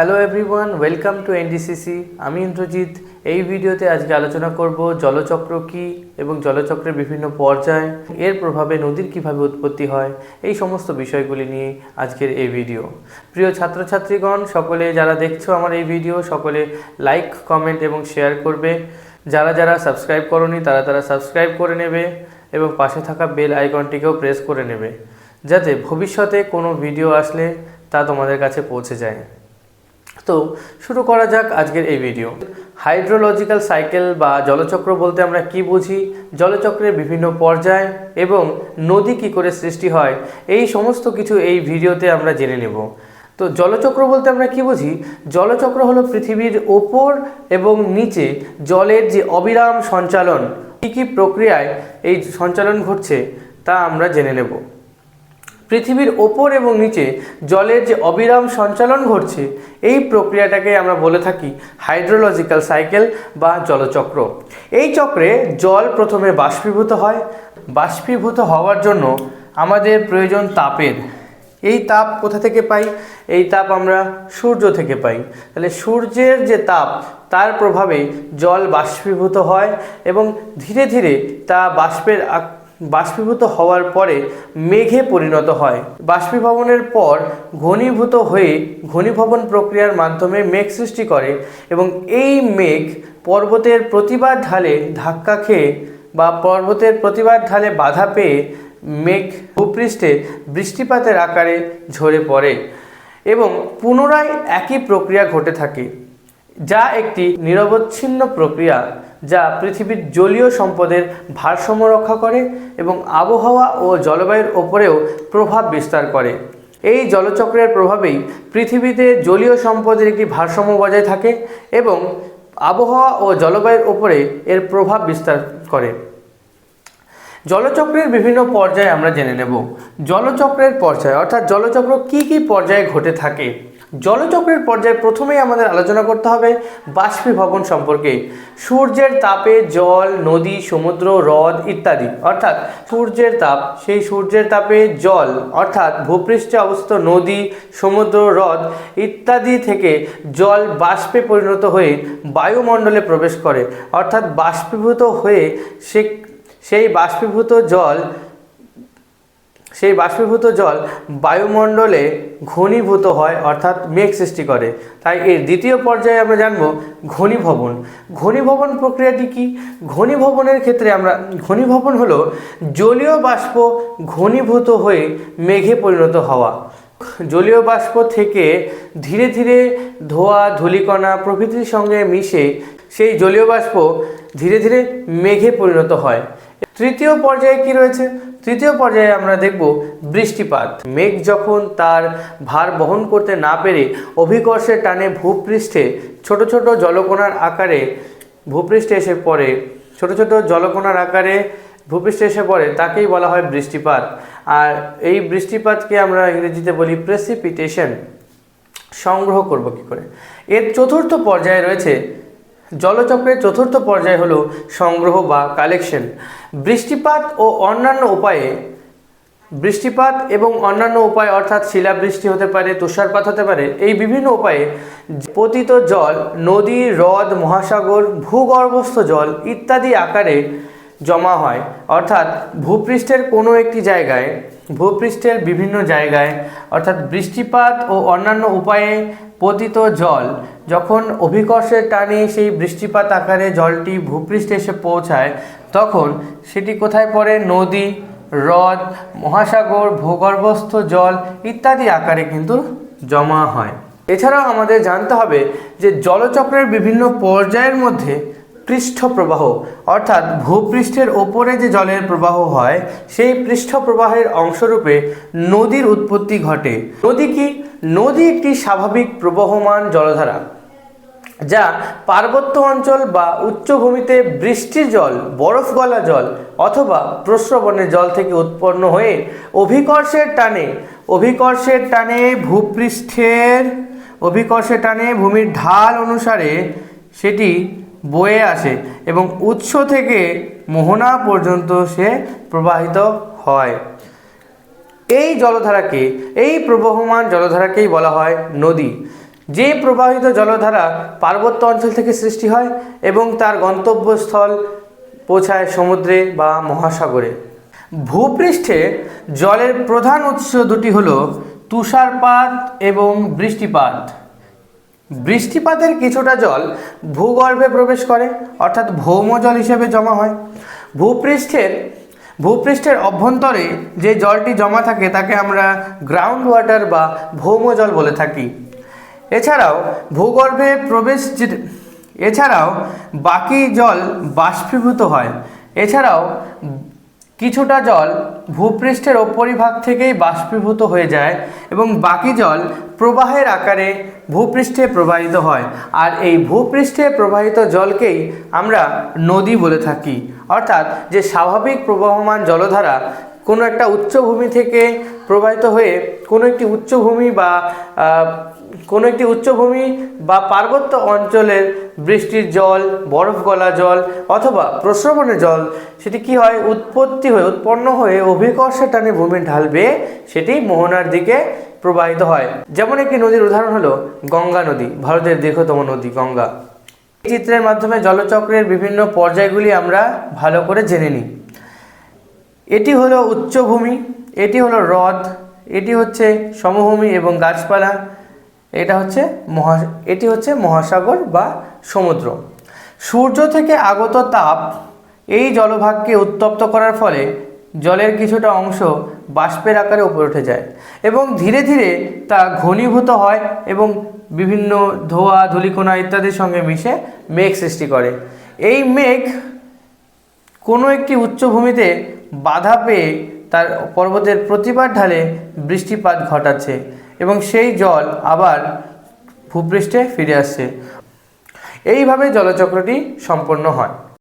Hello everyone welcome to NDCC আমি ইন্দ্রজিৎ। এই ভিডিওতে আজকে আলোচনা করব জলচক্র কি এবং জলচক্রের বিভিন্ন পর্যায়, এর প্রভাবে নদীর কীভাবে উৎপত্তি হয়, এই সমস্ত বিষয়গুলি নিয়ে আজকের এই ভিডিও। প্রিয় ছাত্রছাত্রীগণ, সকলে যারা দেখছ আমার এই ভিডিও, সকলে লাইক কমেন্ট এবং শেয়ার করবে। যারা যারা সাবস্ক্রাইব করনি, তারা তারা সাবস্ক্রাইব করে নেবে এবং পাশে থাকা বেল আইকনটিকেও প্রেস করে নেবে, যাতে ভবিষ্যতে কোনো ভিডিও আসলে তা তোমাদের কাছে পৌঁছে যায়। তো শুরু করা যাক আজকের এই ভিডিও হাইড্রোলজিক্যাল সাইকেল বা জলচক্র বলতে আমরা কি বুঝি? জলচক্রের বিভিন্ন পর্যায় এবং নদী কি করে সৃষ্টি হয়? এই সমস্ত কিছু এই ভিডিওতে আমরা জেনে নেব। তো জলচক্র বলতে আমরা কি বুঝি? জলচক্র হলো পৃথিবীর ওপর এবং নিচে জলের যে অবিরাম সঞ্চালন। কী কী প্রক্রিয়ায় এই সঞ্চালন ঘটছে তা আমরা জেনে নেব। পৃথিবীর ওপর এবং নিচে জলের যে অবিরাম সঞ্চালন ঘটছে, এই প্রক্রিয়াটাকে আমরা বলে থাকি হাইড্রোলজিক্যাল সাইকেল বা জলচক্র। এই চক্রে জল প্রথমে বাষ্পীভূত হয়। বাষ্পীভূত হওয়ার জন্য আমাদের প্রয়োজন তাপের। এই তাপ কোথা থেকে পাই? এই তাপ আমরা সূর্য থেকে পাই। তাহলে সূর্যের যে তাপ, তার প্রভাবে জল বাষ্পীভূত হয় এবং ধীরে ধীরে তা বাষ্পের বাষ্পীভূত হওয়ার পরে মেঘে পরিণত হয়। বাষ্পীভবনের পর ঘনীভূত হয়ে ঘনীভবন প্রক্রিয়ার মাধ্যমে মেঘ সৃষ্টি করে এবং এই মেঘ পর্বতের প্রতিবার ঢালে ধাক্কা খেয়ে বা পর্বতের প্রতিবার ঢালে বাধা পেয়ে মেঘ ভূপৃষ্ঠে বৃষ্টিপাতের আকারে ঝরে পড়ে এবং পুনরায় একই প্রক্রিয়া ঘটে থাকে, যা একটি নিরবচ্ছিন্ন প্রক্রিয়া। যা পৃথিবীর জলীয় সম্পদের ভারসাম্য রক্ষা করে এবং আবহাওয়া ও জলবায়ুর ওপরেও প্রভাব বিস্তার করে। এই জলচক্রের প্রভাবেই পৃথিবীতে জলীয় সম্পদের একটি ভারসাম্য বজায় থাকে এবং আবহাওয়া ও জলবায়ুর ওপরে এর প্রভাব বিস্তার করে। জলচক্রের বিভিন্ন পর্যায়ে আমরা জেনে নেব। জলচক্রের পর্যায়, অর্থাৎ জলচক্র কি কি পর্যায়ে ঘটে থাকে? জলচক্রের পর্যায়ে প্রথমেই আমাদের আলোচনা করতে হবে বাষ্পীভবন সম্পর্কে। সূর্যের তাপে জল, নদী, সমুদ্র, হ্রদ ইত্যাদি। অর্থাৎ সূর্যের তাপ, সেই সূর্যের তাপে জল, অর্থাৎ ভূপৃষ্ঠে অবস্থিত নদী, সমুদ্র, হ্রদ ইত্যাদি থেকে জল বাষ্পে পরিণত হয়ে বায়ুমণ্ডলে প্রবেশ করে। অর্থাৎ বাষ্পীভূত হয়ে সে সেই বাষ্পীভূত জল সেই বাষ্পীভূত জল বায়ুমণ্ডলে ঘনীভূত হয়, অর্থাৎ মেঘ সৃষ্টি করে। তাই এর দ্বিতীয় পর্যায়ে আমরা জানব ঘনীভবন। ঘনীভবন প্রক্রিয়াটি কি? ঘনীভবনের ক্ষেত্রে আমরা, ঘনীভবন হলো জলীয় বাষ্প ঘনীভূত হয়ে মেঘে পরিণত হওয়া। জলীয় বাষ্প থেকে ধীরে ধীরে ধোয়া, ধূলিকণা প্রভৃতির সঙ্গে মিশে সেই জলীয় বাষ্প ধীরে ধীরে মেঘে পরিণত হয়। তৃতীয় পর্যায়ে কি রয়েছে? তৃতীয় পর্যায়ে আমরা দেখব বৃষ্টিপাত। মেঘ যখন তার ভার বহন করতে না পেরে অভিকর্ষের টানে ভূপৃষ্ঠে, ছোট ছোট জলকণার আকারে ভূপৃষ্ঠে এসে পড়ে, ছোট ছোট জলকণার আকারে ভূপৃষ্ঠে এসে পড়ে, তাকেই বলা হয় বৃষ্টিপাত। আর এই বৃষ্টিপাতকে আমরা ইংরেজিতে বলি প্রেসিপিটেশন সংগ্রহ করব কি করে? এর চতুর্থ পর্যায়ে রয়েছে জলচক্রের চতুর্থ পর্যায় হলো সংগ্রহ বা কালেকশন বৃষ্টিপাত ও অন্যান্য উপায়ে, বৃষ্টিপাত এবং অন্যান্য উপায় অর্থাৎ শিলাবৃষ্টি হতে পারে, তুষারপাত হতে পারে, এই বিভিন্ন উপায়ে পতিত জল, নদী, হ্রদ, মহাসাগর, ভূগর্ভস্থ জল ইত্যাদি আকারে জমা হয়। অর্থাৎ ভূপৃষ্ঠের কোনো একটি জায়গায় ভূপৃষ্ঠের বিভিন্ন জায়গায়, অর্থাৎ বৃষ্টিপাত ও অন্যান্য উপায়ে পতিত জল। যখন অভিকর্ষের টানে সেই বৃষ্টিপাত আকারে জলটি ভূপৃষ্ঠে এসে পৌঁছায়, তখন সেটি কোথায় পড়ে? নদী, হ্রদ, মহাসাগর, ভূগর্ভস্থ জল ইত্যাদি আকারে কিন্তু জমা হয়। এছাড়াও আমাদের জানতে হবে যে জলচক্রের বিভিন্ন পর্যায়ের মধ্যে পৃষ্ঠ প্রবাহ অর্থাৎ ভূপৃষ্ঠের ওপরে যে জলের প্রবাহ হয়, সেই পৃষ্ঠ প্রবাহের অংশরূপে নদীর উৎপত্তি ঘটে। নদী কি? নদী একটি স্বাভাবিক প্রবহমান জলধারা, যা পার্বত্য অঞ্চল বা উচ্চভূমিতে বৃষ্টির জল, বরফ গলা জল অথবা প্রস্রবণের জল থেকে উৎপন্ন হয়ে অভিকর্ষের টানে অভিকর্ষের টানে ভূপৃষ্ঠের, অভিকর্ষের টানে ভূমির ঢাল অনুসারে সেটি বয়ে আসে এবং উৎস থেকে মোহনা পর্যন্ত সে প্রবাহিত হয়। এই জলধারাকে, এই প্রবহমান জলধারাকেই বলা হয় নদী। যে প্রবাহিত জলধারা পার্বত্য অঞ্চল থেকে সৃষ্টি হয় এবং তার গন্তব্যস্থল পৌঁছায় সমুদ্রে বা মহাসাগরে। ভূপৃষ্ঠে জলের প্রধান উৎস দুটি হলো তুষারপাত এবং বৃষ্টিপাত। বৃষ্টিপাতের কিছুটা জল ভূগর্ভে প্রবেশ করে, অর্থাৎ ভৌম জল হিসেবে জমা হয়। ভূপৃষ্ঠের ভূপৃষ্ঠের অভ্যন্তরে যে জলটি জমা থাকে, তাকে আমরা গ্রাউন্ড ওয়াটার বা ভৌম জল বলে থাকি। এছাড়াও ভূগর্ভে প্রবেশ এছাড়াও বাকি জল বাষ্পীভূত হয়। এছাড়াও কিছুটা জল ভূপৃষ্ঠের ওপরিভাগ থেকেই বাষ্পীভূত হয়ে যায় এবং বাকি জল প্রবাহের আকারে ভূপৃষ্ঠে প্রবাহিত হয়। আর এই ভূপৃষ্ঠে প্রবাহিত জলকেই আমরা নদী বলে থাকি। অর্থাৎ যে স্বাভাবিক প্রবাহমান জলধারা কোনো একটা উচ্চভূমি থেকে প্রবাহিত হয়ে কোনো একটি উচ্চভূমি বা কোনো একটি উচ্চভূমি বা পার্বত্য অঞ্চলের বৃষ্টির জল, বরফ গলা জল অথবা প্রস্রবণের জল, সেটি কি হয়? উৎপত্তি হয়ে, উৎপন্ন হয়ে অভিকর্ষে টানে ভূমি ঢালবে, সেটি মোহনার দিকে প্রবাহিত হয়। যেমন একটি নদীর উদাহরণ হলো গঙ্গা নদী, ভারতের দীর্ঘতম নদী গঙ্গা। এই চিত্রের মাধ্যমে জলচক্রের বিভিন্ন পর্যায়গুলি আমরা ভালো করে জেনে নিই। এটি হলো উচ্চভূমি, এটি হলো হ্রদ, এটি হচ্ছে সমভূমি এবং গাছপালা, এটা হচ্ছে মহা, এটি হচ্ছে মহাসাগর বা সমুদ্র। সূর্য থেকে আগত তাপ এই জলভাগকে উত্তপ্ত করার ফলে জলের কিছুটা অংশ বাষ্পের আকারে উপরে উঠে যায় এবং ধীরে ধীরে তা ঘনীভূত হয় এবং বিভিন্ন ধোয়া, ধুলিকোনা ইত্যাদির সঙ্গে মিশে মেঘ সৃষ্টি করে। এই মেঘ কোনো একটি উচ্চভূমিতে বাধা পেয়ে তার পর্বতের প্রতিবার ঢালে বৃষ্টিপাত ঘটাচ্ছে এবং সেই জল আবার ভূপৃষ্ঠে ফিরে আসছে। এইভাবে জলচক্রটি সম্পন্ন হয়।